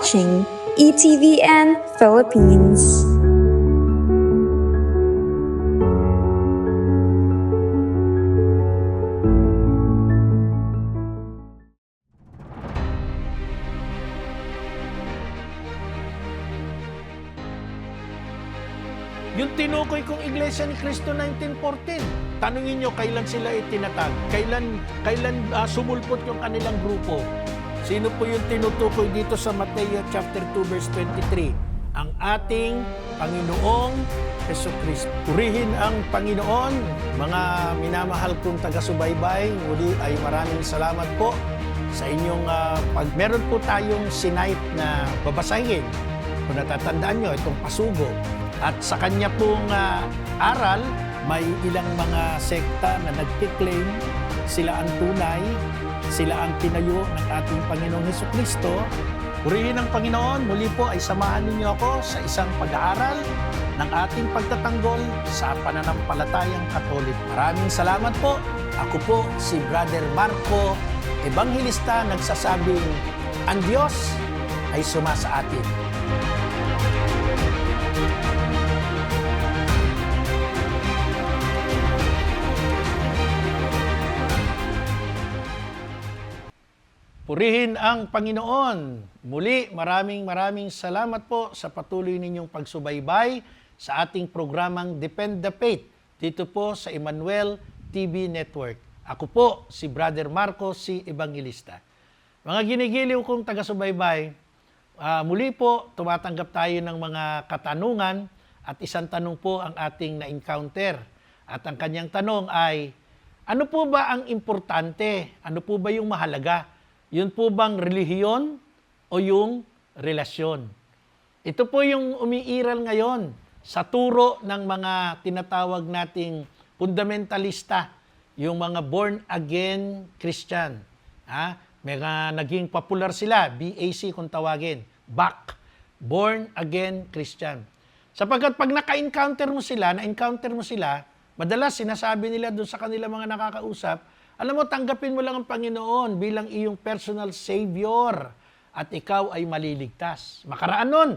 watching ETVN Philippines. Yung tinukoy kong Iglesia ni Cristo 1914, tanungin nyo kailan sila itinatag, kailan, kailan ah, sumulpot yung kanilang grupo. Sino po yung tinutukoy dito sa Mateo chapter 2 verse 23? Ang ating Panginoong Heso Kristo. Purihin ang Panginoon, mga minamahal kong taga-subaybay. Muli ay maraming salamat po sa inyong ah, pag meron po tayong sinight na babasahin kung natatandaan nyo, itong pasugo. At sa kanya pong ah, aral, may ilang mga sekta na nagkiklaim sila ang tunay, sila ang tinayo ng ating Panginoong Heso Kristo. Purihin ang Panginoon, muli po ay samahan ninyo ako sa isang pag-aaral ng ating pagtatanggol sa pananampalatayang Katolik. Maraming salamat po. Ako po si Brother Marco, Evangelista, nagsasabing, ang Diyos ay sumasa atin. Purihin ang Panginoon. Muli, maraming maraming salamat po sa patuloy ninyong pagsubaybay sa ating programang Depend the Faith dito po sa Emmanuel TV Network. Ako po si Brother Marco, si Evangelista. Mga ginigiliw kong taga-subaybay, ah, muli po tumatanggap tayo ng mga katanungan at isang tanong po ang ating na-encounter. At ang kanyang tanong ay, ano po ba ang importante? Ano po ba yung mahalaga? Yun po bang relihiyon o yung relasyon? Ito po yung umiiral ngayon sa turo ng mga tinatawag nating fundamentalista, yung mga born-again Christian. Ha? Mga naging popular sila, BAC kung tawagin, BAC, Born Again Christian. Sapagkat pag naka-encounter mo sila, na-encounter mo sila, madalas sinasabi nila doon sa kanila mga nakakausap, alam mo, tanggapin mo lang ang Panginoon bilang iyong personal Savior at ikaw ay maliligtas. Makaraan nun,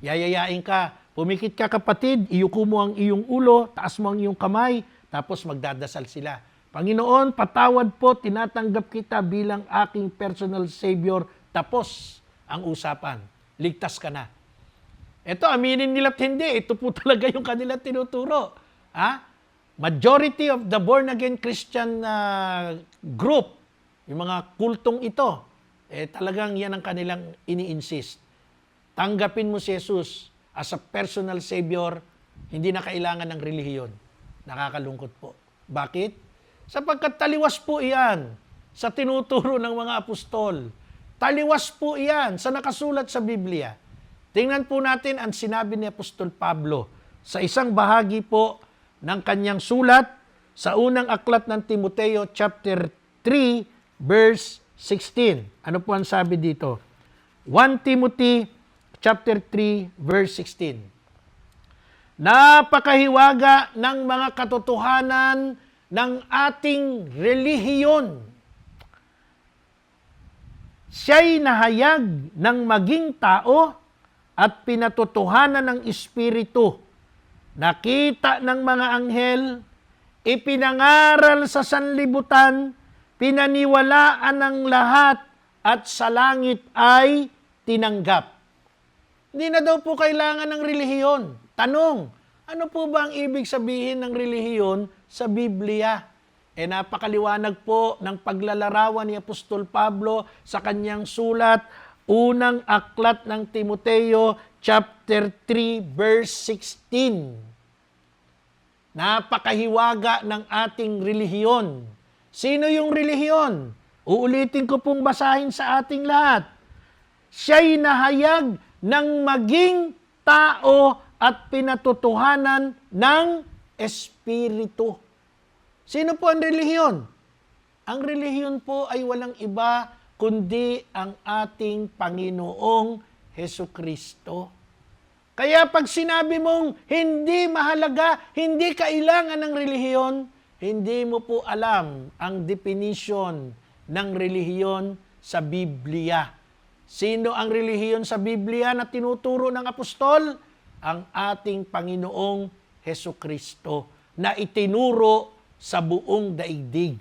yayayain ka, pumikit ka kapatid, iyuko mo ang iyong ulo, taas mo ang iyong kamay, tapos magdadasal sila. Panginoon, patawad po, tinatanggap kita bilang aking personal Savior, tapos ang usapan, ligtas ka na. Ito, aminin nila't hindi. Ito po talaga yung kanila tinuturo. Ha? Majority of the born-again Christian uh, group, yung mga kultong ito, eh talagang yan ang kanilang ini-insist. Tanggapin mo si Jesus as a personal Savior, hindi na kailangan ng relihiyon. Nakakalungkot po. Bakit? Sapagkat taliwas po iyan sa tinuturo ng mga apostol. Taliwas po iyan sa nakasulat sa Biblia. Tingnan po natin ang sinabi ni Apostol Pablo sa isang bahagi po ng kanyang sulat sa unang aklat ng Timoteo chapter 3 verse 16. Ano po ang sabi dito? 1 Timothy chapter 3 verse 16. Napakahiwaga ng mga katotohanan ng ating relihiyon. Siya'y nahayag ng maging tao at pinatotohanan ng Espiritu nakita ng mga anghel, ipinangaral sa sanlibutan, pinaniwalaan ng lahat, at sa langit ay tinanggap. Hindi na daw po kailangan ng relihiyon. Tanong, ano po ba ang ibig sabihin ng relihiyon sa Biblia? E napakaliwanag po ng paglalarawan ni Apostol Pablo sa kanyang sulat, unang aklat ng Timoteo, chapter 3, verse 16. Napakahiwaga ng ating relihiyon. Sino yung relihiyon? Uulitin ko pong basahin sa ating lahat. Siya'y nahayag ng maging tao at pinatotohanan ng Espiritu. Sino po ang relihiyon? Ang relihiyon po ay walang iba kundi ang ating Panginoong Heso Kristo. Kaya pag sinabi mong hindi mahalaga, hindi kailangan ng relihiyon, hindi mo po alam ang definition ng relihiyon sa Biblia. Sino ang relihiyon sa Biblia na tinuturo ng apostol? Ang ating Panginoong Heso Kristo na itinuro sa buong daigdig.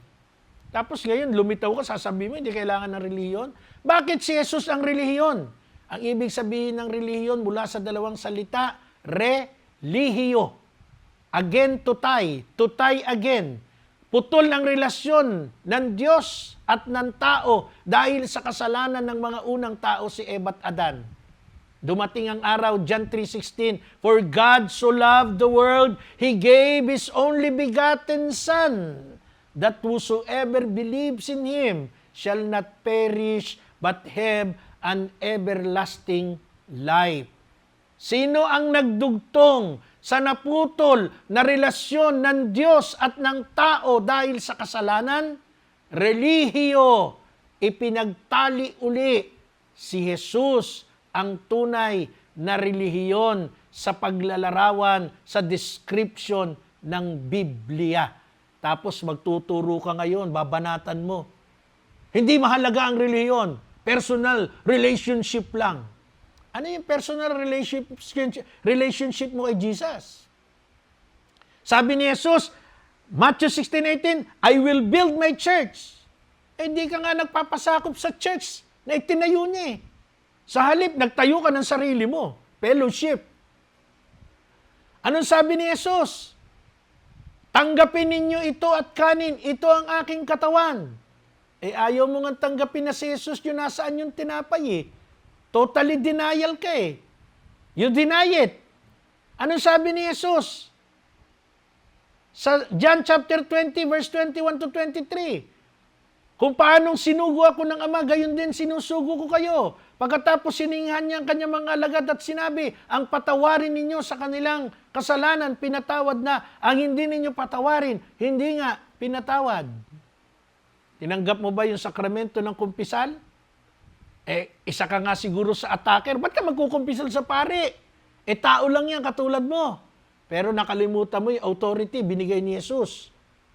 Tapos ngayon, lumitaw ka, sasabihin mo, hindi kailangan ng relihiyon. Bakit si Jesus ang relihiyon? Ang ibig sabihin ng relihiyon mula sa dalawang salita, relihiyo. Again, tutay. Tutay again. Putol ang relasyon ng Diyos at ng tao dahil sa kasalanan ng mga unang tao si Eva at Adan. Dumating ang araw, John 3.16, For God so loved the world, He gave His only begotten Son, that whosoever believes in Him shall not perish, but have an everlasting life. Sino ang nagdugtong sa naputol na relasyon ng Diyos at ng tao dahil sa kasalanan? Relihiyo, ipinagtali uli si Jesus ang tunay na relihiyon sa paglalarawan sa description ng Biblia. Tapos magtuturo ka ngayon, babanatan mo. Hindi mahalaga ang relihiyon, personal relationship lang. Ano yung personal relationship, relationship mo kay Jesus? Sabi ni Jesus, Matthew 16:18, I will build my church. Eh ka nga nagpapasakop sa church na itinayo niya eh. Sa halip, nagtayo ka ng sarili mo. Fellowship. Anong sabi ni Jesus? Tanggapin ninyo ito at kanin, ito ang aking katawan. Eh ayaw mo nga tanggapin na si Jesus yung nasaan yung tinapay eh. Totally denial ka eh. You deny it. Anong sabi ni Jesus? Sa John chapter 20 verse 21 to 23. Kung paanong sinugo ako ng Ama, gayon din sinusugo ko kayo. Pagkatapos sininghan niya ang kanyang mga alagad at sinabi, ang patawarin ninyo sa kanilang kasalanan, pinatawad na. Ang hindi ninyo patawarin, hindi nga pinatawad. Tinanggap mo ba yung sakramento ng kumpisal? Eh, isa ka nga siguro sa attacker. Ba't ka magkukumpisal sa pare? Eh, tao lang yan, katulad mo. Pero nakalimutan mo yung authority binigay ni Jesus.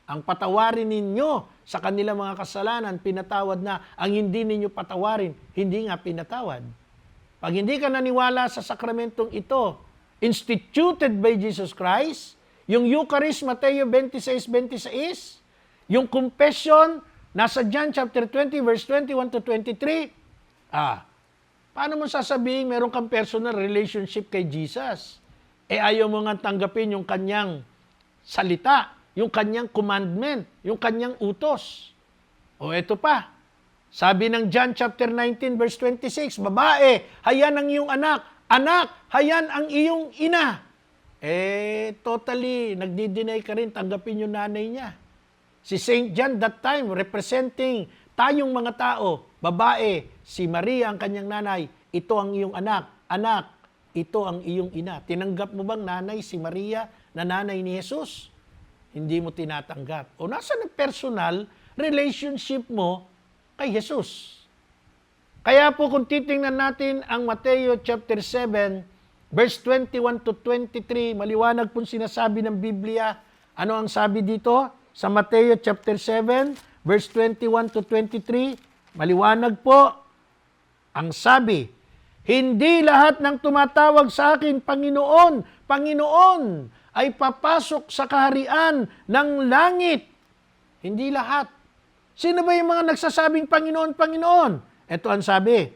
Ang patawarin ninyo sa kanilang mga kasalanan, pinatawad na. Ang hindi ninyo patawarin, hindi nga pinatawad. Pag hindi ka naniwala sa sakramentong ito, instituted by Jesus Christ, yung Eucharist, Mateo 26:26, yung confession, nasa John chapter 20, verse 21 to 23, ah, paano mo sasabihin meron kang personal relationship kay Jesus? Eh ayaw mo nga tanggapin yung kanyang salita, yung kanyang commandment, yung kanyang utos. O eto pa, sabi ng John chapter 19 verse 26, babae, hayan ang iyong anak, anak, hayan ang iyong ina. Eh, totally, nagdi-deny ka rin, tanggapin yung nanay niya. Si St. John that time, representing tayong mga tao, babae, si Maria ang kanyang nanay, ito ang iyong anak, anak, ito ang iyong ina. Tinanggap mo bang nanay si Maria na nanay ni Jesus? Hindi mo tinatanggap. O nasa ang personal relationship mo kay Jesus? Kaya po kung titingnan natin ang Mateo chapter 7, verse 21 to 23, maliwanag po sinasabi ng Biblia. Ano ang sabi dito? Sa Mateo chapter 7, verse 21 to 23, maliwanag po. Ang sabi, hindi lahat ng tumatawag sa akin, Panginoon, Panginoon, ay papasok sa kaharian ng langit. Hindi lahat. Sino ba yung mga nagsasabing Panginoon, Panginoon? Ito ang sabi,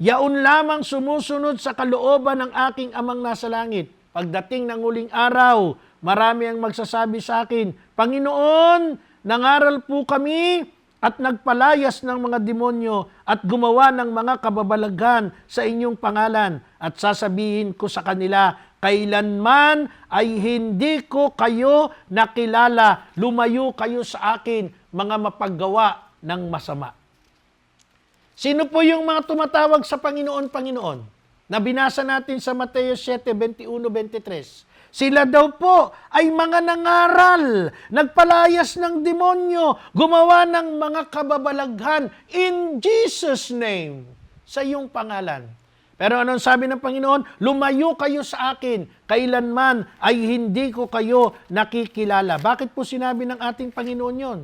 Yaon lamang sumusunod sa kalooban ng aking amang nasa langit. Pagdating ng huling araw, marami ang magsasabi sa akin, Panginoon, nangaral po kami at nagpalayas ng mga demonyo at gumawa ng mga kababalaghan sa inyong pangalan at sasabihin ko sa kanila, kailanman ay hindi ko kayo nakilala, lumayo kayo sa akin, mga mapaggawa ng masama. Sino po yung mga tumatawag sa Panginoon, Panginoon? Na binasa natin sa Mateo 7, 21, 23. Sila daw po ay mga nangaral, nagpalayas ng demonyo, gumawa ng mga kababalaghan in Jesus' name, sa iyong pangalan. Pero anong sabi ng Panginoon? Lumayo kayo sa akin, kailanman ay hindi ko kayo nakikilala. Bakit po sinabi ng ating Panginoon yon?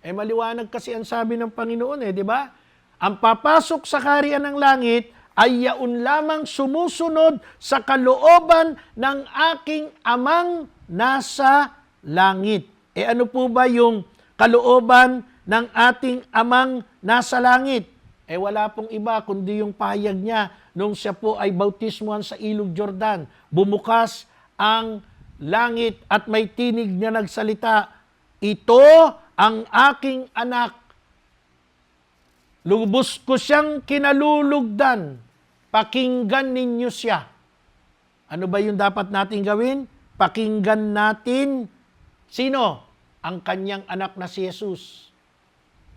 Eh maliwanag kasi ang sabi ng Panginoon eh, di ba? ang papasok sa kaharian ng langit ay yaon lamang sumusunod sa kalooban ng aking amang nasa langit. E ano po ba yung kalooban ng ating amang nasa langit? Eh wala pong iba kundi yung pahayag niya nung siya po ay bautismuhan sa ilog Jordan. Bumukas ang langit at may tinig niya nagsalita, Ito ang aking anak. Lubos ko siyang kinalulugdan. Pakinggan ninyo siya. Ano ba yung dapat natin gawin? Pakinggan natin sino? Ang kanyang anak na si Jesus.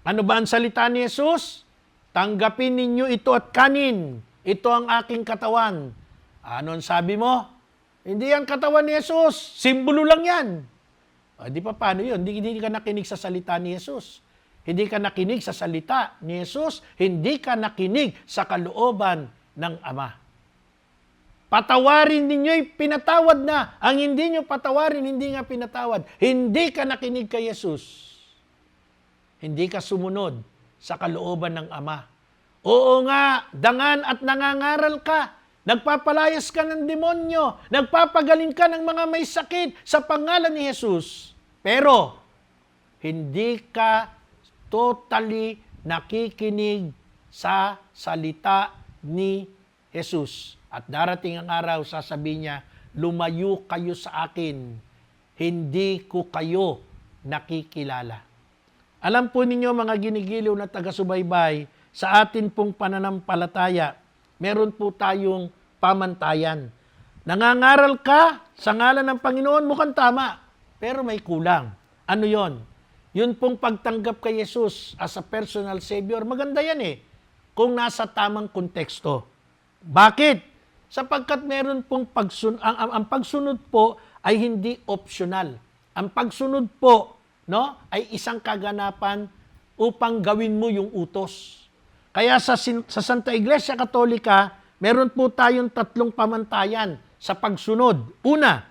Ano ba ang salita ni Jesus? Tanggapin ninyo ito at kanin. Ito ang aking katawan. Ano ang sabi mo? Hindi yan katawan ni Jesus. Simbolo lang yan. O, di pa paano yun? Hindi, hindi ka nakinig sa salita ni Jesus. Hindi ka nakinig sa salita ni Jesus. Hindi ka nakinig sa kalooban ng Ama. Patawarin ninyo'y pinatawad na. Ang hindi nyo patawarin, hindi nga pinatawad. Hindi ka nakinig kay Jesus. Hindi ka sumunod sa kalooban ng Ama. Oo nga, dangan at nangangaral ka. Nagpapalayas ka ng demonyo. Nagpapagaling ka ng mga may sakit sa pangalan ni Jesus. Pero, hindi ka totally nakikinig sa salita ni Jesus. At darating ang araw, sasabihin niya, lumayo kayo sa akin. Hindi ko kayo nakikilala. Alam po ninyo mga ginigiliw na taga-subaybay, sa atin pong pananampalataya, meron po tayong pamantayan. Nangangaral ka sa ngalan ng Panginoon, mukhang tama, pero may kulang. Ano yon? Yun pong pagtanggap kay Jesus as a personal Savior, maganda yan eh, kung nasa tamang konteksto. Bakit? Sapagkat meron pong pagsun ang, ang, ang pagsunod po ay hindi optional. Ang pagsunod po no, ay isang kaganapan upang gawin mo yung utos. Kaya sa, sa Santa Iglesia Katolika, meron po tayong tatlong pamantayan sa pagsunod. Una,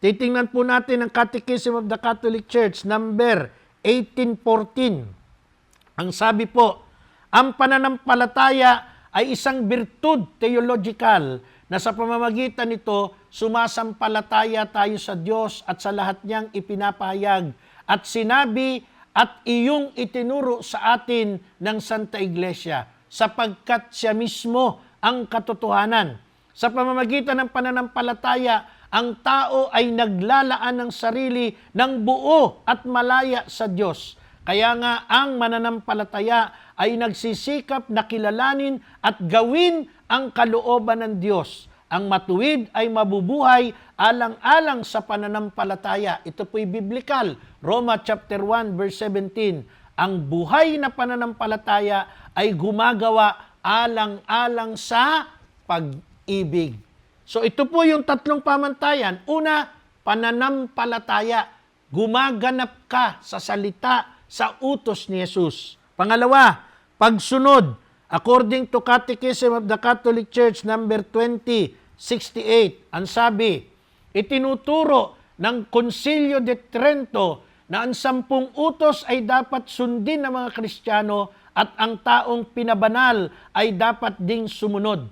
titingnan po natin ang Catechism of the Catholic Church, number 1814. Ang sabi po, ang pananampalataya ay isang virtud theological na sa pamamagitan nito, sumasampalataya tayo sa Diyos at sa lahat niyang ipinapahayag at sinabi at iyong itinuro sa atin ng Santa Iglesia sapagkat siya mismo ang katotohanan. Sa pamamagitan ng pananampalataya, ang tao ay naglalaan ng sarili ng buo at malaya sa Diyos. Kaya nga ang mananampalataya ay nagsisikap na kilalanin at gawin ang kalooban ng Diyos. Ang matuwid ay mabubuhay alang-alang sa pananampalataya. Ito po'y biblical. Roma chapter 1 verse 17. Ang buhay na pananampalataya ay gumagawa alang-alang sa pag-ibig. So ito po yung tatlong pamantayan. Una, pananampalataya. Gumaganap ka sa salita, sa utos ni Jesus. Pangalawa, pagsunod. According to Catechism of the Catholic Church number 2068, ang sabi, itinuturo ng Concilio de Trento na ang sampung utos ay dapat sundin ng mga Kristiyano at ang taong pinabanal ay dapat ding sumunod.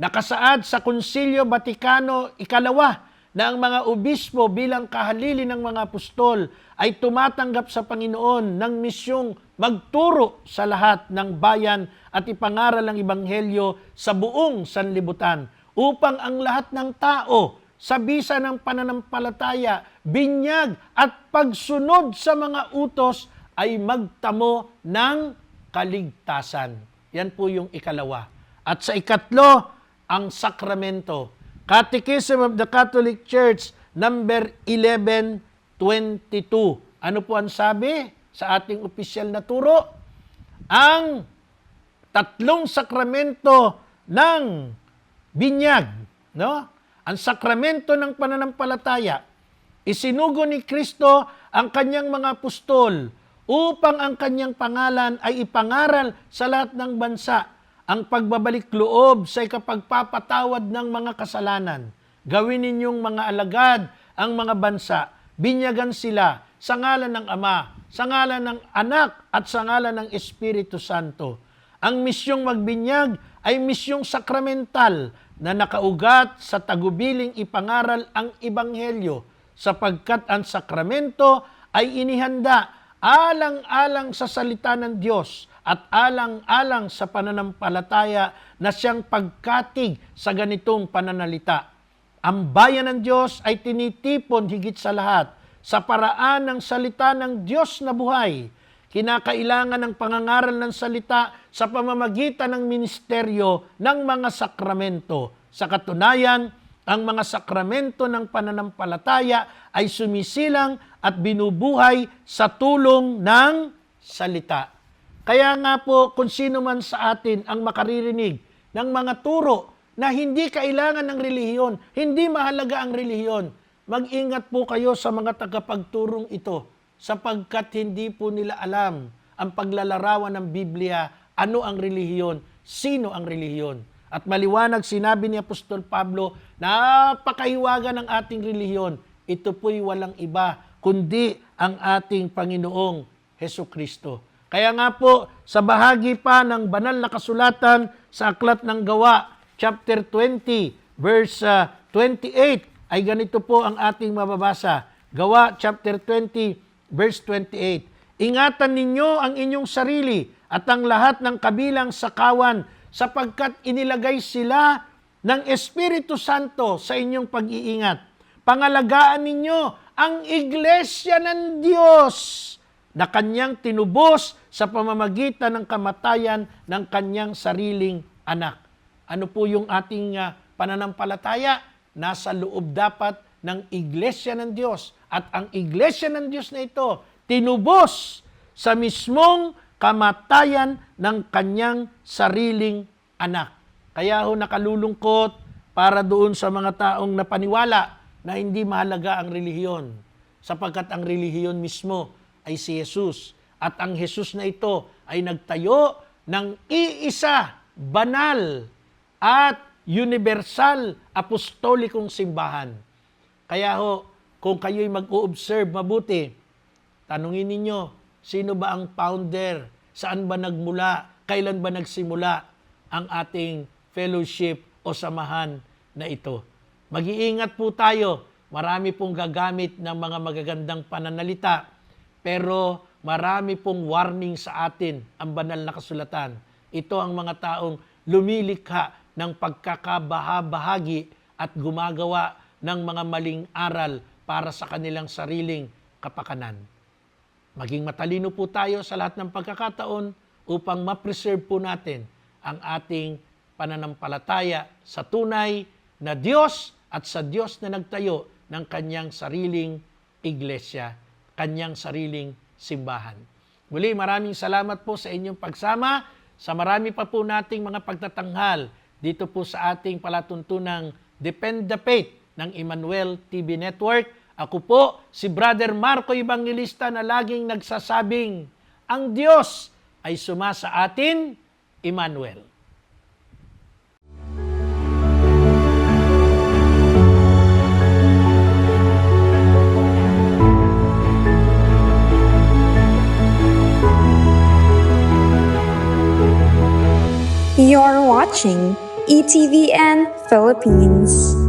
Nakasaad sa Konsilyo Vaticano ikalawa na ang mga obispo bilang kahalili ng mga apostol ay tumatanggap sa Panginoon ng misyong magturo sa lahat ng bayan at ipangaral ang Ebanghelyo sa buong sanlibutan upang ang lahat ng tao sa bisa ng pananampalataya, binyag at pagsunod sa mga utos ay magtamo ng kaligtasan. Yan po yung ikalawa. At sa ikatlo, ang sakramento. Catechism of the Catholic Church, number 1122. Ano po ang sabi sa ating opisyal na turo? Ang tatlong sakramento ng binyag, no? Ang sakramento ng pananampalataya, isinugo ni Kristo ang kanyang mga apostol upang ang kanyang pangalan ay ipangaral sa lahat ng bansa ang pagbabalik loob sa ikapagpapatawad ng mga kasalanan. Gawin ninyong mga alagad ang mga bansa, binyagan sila sa ngalan ng Ama, sa ngalan ng Anak at sa ngalan ng Espiritu Santo. Ang misyong magbinyag ay misyong sakramental na nakaugat sa tagubiling ipangaral ang Ebanghelyo sapagkat ang sakramento ay inihanda alang-alang sa salita ng Diyos at alang-alang sa pananampalataya na siyang pagkatig sa ganitong pananalita. Ang bayan ng Diyos ay tinitipon higit sa lahat sa paraan ng salita ng Diyos na buhay. Kinakailangan ng pangangaral ng salita sa pamamagitan ng ministeryo ng mga sakramento. Sa katunayan, ang mga sakramento ng pananampalataya ay sumisilang at binubuhay sa tulong ng salita. Kaya nga po, kung sino man sa atin ang makaririnig ng mga turo na hindi kailangan ng relihiyon, hindi mahalaga ang relihiyon, mag-ingat po kayo sa mga tagapagturong ito sapagkat hindi po nila alam ang paglalarawan ng Biblia, ano ang relihiyon, sino ang relihiyon. At maliwanag sinabi ni Apostol Pablo, napakahiwaga ng ating relihiyon. Ito po'y walang iba, kundi ang ating Panginoong Heso Kristo. Kaya nga po, sa bahagi pa ng banal na kasulatan sa Aklat ng Gawa, chapter 20, verse ah, 28, ay ganito po ang ating mababasa. Gawa, chapter 20, verse 28. Ingatan ninyo ang inyong sarili at ang lahat ng kabilang sa kawan sapagkat inilagay sila ng Espiritu Santo sa inyong pag-iingat. Pangalagaan ninyo ang iglesia ng Diyos na kanyang tinubos sa pamamagitan ng kamatayan ng kanyang sariling anak. Ano po yung ating ah, pananampalataya? Nasa loob dapat ng iglesia ng Diyos. At ang iglesia ng Diyos na ito, tinubos sa mismong kamatayan ng kanyang sariling anak. Kaya ho nakalulungkot para doon sa mga taong napaniwala na hindi mahalaga ang relihiyon sapagkat ang relihiyon mismo ay si Jesus. At ang Jesus na ito ay nagtayo ng iisa, banal, at universal apostolikong simbahan. Kaya ho, kung kayo'y mag-o-observe mabuti, tanungin ninyo, sino ba ang founder? Saan ba nagmula? Kailan ba nagsimula ang ating fellowship o samahan na ito? Mag-iingat po tayo. Marami pong gagamit ng mga magagandang pananalita, pero marami pong warning sa atin ang banal na kasulatan. Ito ang mga taong lumilikha ng pagkakabahabahagi at gumagawa ng mga maling aral para sa kanilang sariling kapakanan. Maging matalino po tayo sa lahat ng pagkakataon upang ma-preserve po natin ang ating pananampalataya sa tunay na Diyos at sa Diyos na nagtayo ng kanyang sariling iglesia, kanyang sariling simbahan. Muli, maraming salamat po sa inyong pagsama sa marami pa po nating mga pagtatanghal dito po sa ating palatuntunang Depend the Faith ng Emmanuel TV Network. Ako po si Brother Marco Evangelista na laging nagsasabing, ang Diyos ay suma sa atin, Emmanuel. You're watching ETVN Philippines.